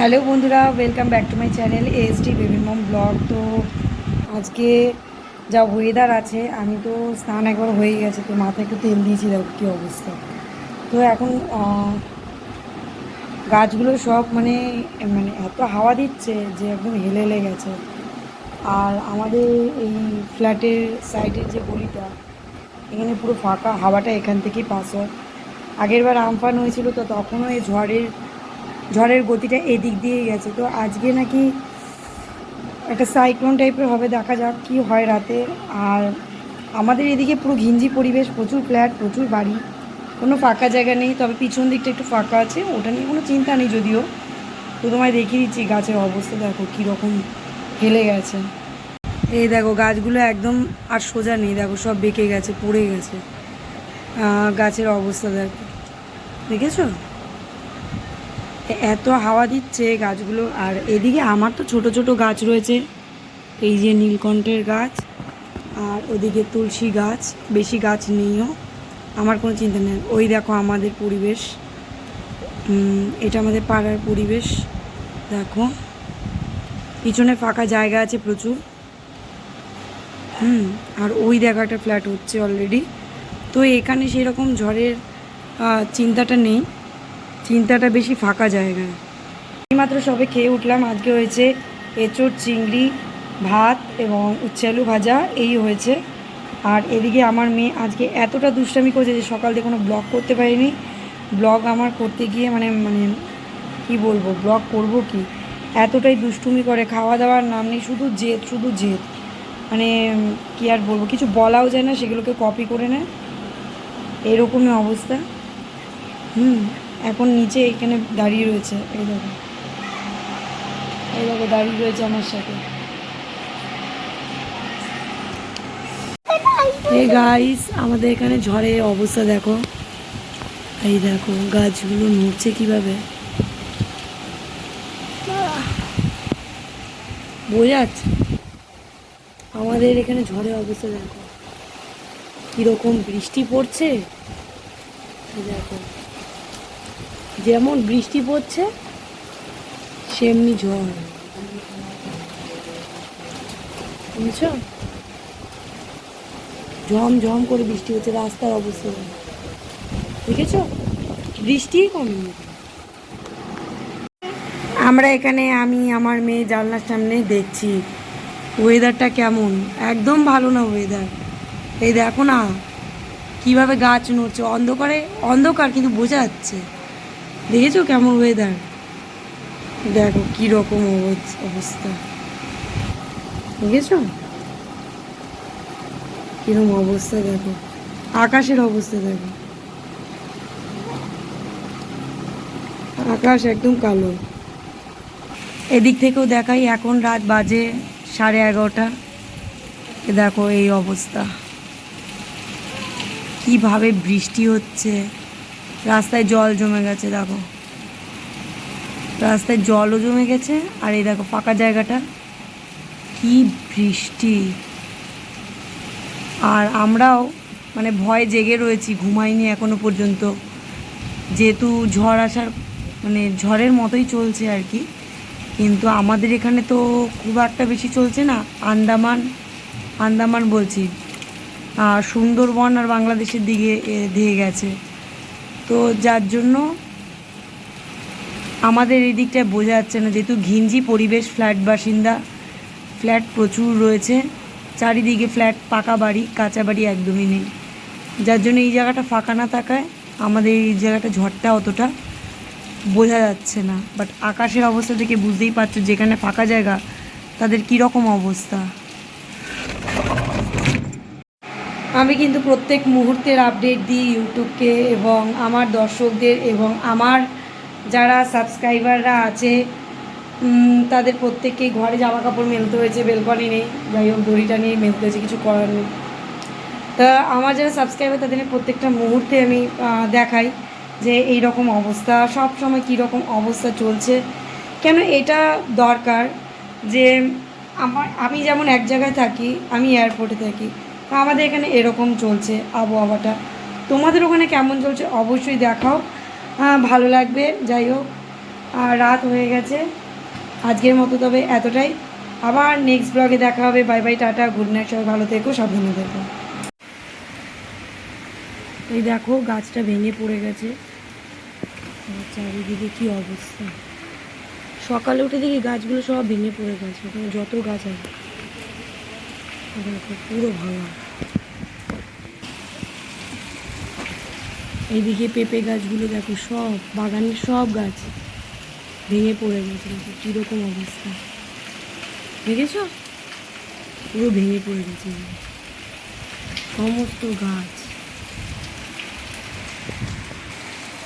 Hello বন্ধুরা welcome back to my channel S D baby mom blog তো আজকে যা ওয়েদার আছে, আমি তো স্নান একবার হয়ে গেছে, তো মাথায় একটু তেল দিয়েছি, দেখো কী অবস্থা। তো এখন গাছগুলো সব মানে মানে এত হাওয়া দিচ্ছে যে একদম হেলে হেলে গেছে। আর আমাদের এই ফ্ল্যাটের সাইডের যে গলিটা, এখানে পুরো ফাঁকা হাওয়াটা এখান থেকেই পাস হয়। আগের বার আমফান হয়েছিল, তো তখনও এই ঝড়ের ঝড়ের গতিটা এদিক দিয়ে গেছে। তো আজকে নাকি একটা সাইক্লোন টাইপের হবে, দেখা যাক কি হয় রাতে। আর আমাদের এদিকে পুরো ঘিঞ্জি পরিবেশ, প্রচুর ফ্ল্যাট প্রচুর বাড়ি। কোনো ফাঁকা জায়গা নেই, তবে পিছন দিকটা একটু ফাঁকা আছে। ওটা নিয়ে কোনো চিন্তা নেই যদিও। তো তোমায় দেখিয়ে দিচ্ছি গাছের অবস্থা, দেখো কীরকম হেলে গেছে। এই দেখো, গাছগুলো একদম আর সোজা নেই, দেখো সব বেঁকে গেছে, পড়ে গেছে। গাছের অবস্থা দেখো। দেখেছ? এত হাওয়া দিচ্ছে গাছগুলো, আর এদিকে আমার তো ছোট ছোট গাছ রয়েছে। এই যে নীলকণ্ঠের গাছ, আর ওদিকে তুলসী গাছ, বেশি গাছ নেইও, আমার কোনো চিন্তা নেই। ওই দেখো আমাদের পরিবেশ এটা আমাদের পাড়ার পরিবেশ, দেখো। পিছনে ফাঁকা জায়গা আছে প্রচুর। হুম, আর ওই দেখো একটা ফ্ল্যাট হচ্ছে অলরেডি তো এখানে সেরকম ঝড়ের চিন্তাটা নেই। চিন্তাটা বেশি ফাঁকা জায়গায়। এইমাত্র সবে খেয়ে উঠলাম, আজকে হয়েছে এঁচোড়, চিংড়ি, ভাত এবং উচ্ছে আলু ভাজা, এই হয়েছে। আর এদিকে আমার মেয়ে আজকে এতটা দুষ্টামি করেছে যে সকাল থেকে কোনো ব্লগ করতে পারিনি। ব্লগ আমার করতে গিয়ে মানে মানে কি বলব, ব্লগ করব কি? এতটাই দুষ্টুমি করে খাওয়া দাওয়ার নাম নেই, শুধু জেদ শুধু জেদ। মানে কি আর বলব, কিছু বলাও যায় না, সেগুলোকে কপি করে নেয়। এরকমই অবস্থা। হুম। এখন নিচে এখানে দাঁড়িয়ে রয়েছে। এই দেখো। এই দেখো, দাঁড়িয়ে রয়েছে আমার সাথে। এই গাইস আমাদের এখানে ঝড়ে অবস্থা দেখো। এই দেখো, গাছগুলো নড়ছে কীভাবে! বোঝা যাচ্ছে? আমাদের এখানে ঝড়ের অবস্থা দেখো। কীরকম বৃষ্টি পড়ছে? দেখো। যেমন বৃষ্টি পড়ছে, সেমনি ঝড়। বুঝছ? ঝম ঝম করে বৃষ্টি হচ্ছে, রাস্তার অবস্থা। দেখো। দেখেছ? বৃষ্টিই কমেনি আমরা এখানে, আমি, আমার মেয়ে জানলার সামনে দেখছি। ওয়েদারটা কেমন? একদম ভালো না ওয়েদার এই দেখো না, কীভাবে গাছ নড়ছে। অন্ধকারে, অন্ধকার কিন্তু বোঝা যাচ্ছে। দেখেছ কেমন ওয়েদার দেখো কি রকম অবস- অবস্থা। দেখেছ? কীরকম অবস্থা দেখো। আকাশের অবস্থা দেখো। আকাশ একদম কালো। এদিক থেকেও দেখাই, এখন রাত বাজে সাড়ে এগারোটা। দেখো এই অবস্থা। কীভাবে বৃষ্টি হচ্ছে। রাস্তায় জল জমে গেছে, দেখো। রাস্তায় জলও জমে গেছে, আর এই দেখো ফাঁকা জায়গাটা। কি বৃষ্টি। আর আমরাও মানে ভয় জেগে রয়েছি, ঘুমাইনি এখনও পর্যন্ত। যেহেতু ঝড় আসার মানে ঝড়ের মতোই চলছে আর কি, কিন্তু আমাদের এখানে তো খুব একটা বেশি চলছে না। আন্দামান আন্দামান বলছি। আর সুন্দরবন আর বাংলাদেশের দিকে ধেয়ে গেছে। তো যার জন্য আমাদের এই দিকটায় বোঝা যাচ্ছে না, যেহেতু ঘিঞ্জি পরিবেশ ফ্ল্যাট বাসিন্দা, ফ্ল্যাট প্রচুর রয়েছে, চারিদিকে ফ্ল্যাট পাকা বাড়ি, কাঁচা বাড়ি একদমই নেই। যার জন্য এই জায়গাটা ফাঁকা না থাকায় আমাদের এই জায়গাটা ঝড়টা অতটা বোঝা যাচ্ছে না। বাট আকাশের অবস্থা থেকে বুঝতেই পারছ, যেখানে ফাঁকা জায়গা, তাদের কীরকম অবস্থা। আমি কিন্তু প্রত্যেক মুহূর্তের আপডেট দিই ইউটিউবকে এবং আমার দর্শকদের এবং আমার যারা সাবস্ক্রাইবাররা আছে তাদের প্রত্যেককে ঘরে জামা কাপড় মেলতে হয়েছে বেলকনি নেই, যাই হোক, দড়িটা নিয়ে মেলতে হয়েছে, কিছু করার নেই। তা আমার যারা সাবস্ক্রাইবার তাদের প্রত্যেকটা মুহূর্তে আমি দেখাই যে এই রকম অবস্থা সব সময় কী রকম অবস্থা চলছে। কেন এটা দরকার যে আমার, আমি যেমন এক জায়গায় থাকি, আমি এয়ারপোর্টে থাকি আমাদের এখানে এরকম চলছে আবহাওয়াটা। তোমাদের ওখানে কেমন চলছে অবশ্যই দেখাও। আহ, ভালো লাগবে যাই হোক। আর রাত হয়ে গেছে। আজকের মতো তবে এতটাই। আবার নেক্সট ব্লগে দেখা হবে। Bye bye tata good night সবাই ভালো থেকো সাবধানে থেকো। এই দেখো গাছটা ভেঙে পড়ে গেছে। চারিদিকে কি অবস্থা। সকালে উঠে দেখি গাছগুলো সব ভেঙে পড়ে গেছে। ওখানে যত গাছ আছে। পুরো ভাঙা। এইদিকে পেঁপে গাছগুলো দেখো, সব বাগানের সব গাছ ভেঙে পড়ে গেছে, দেখো কীরকম অবস্থা। দেখেছ? পুরো ভেঙে পড়ে গেছে। সমস্ত গাছ।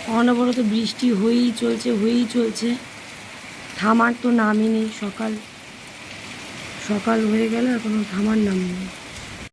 অনবরত বৃষ্টি হয়েই চলছে হয়েই চলছে। থামার তো নামই নেই, সকাল সকাল হয়ে গেল কোনো থামার নাম নেই।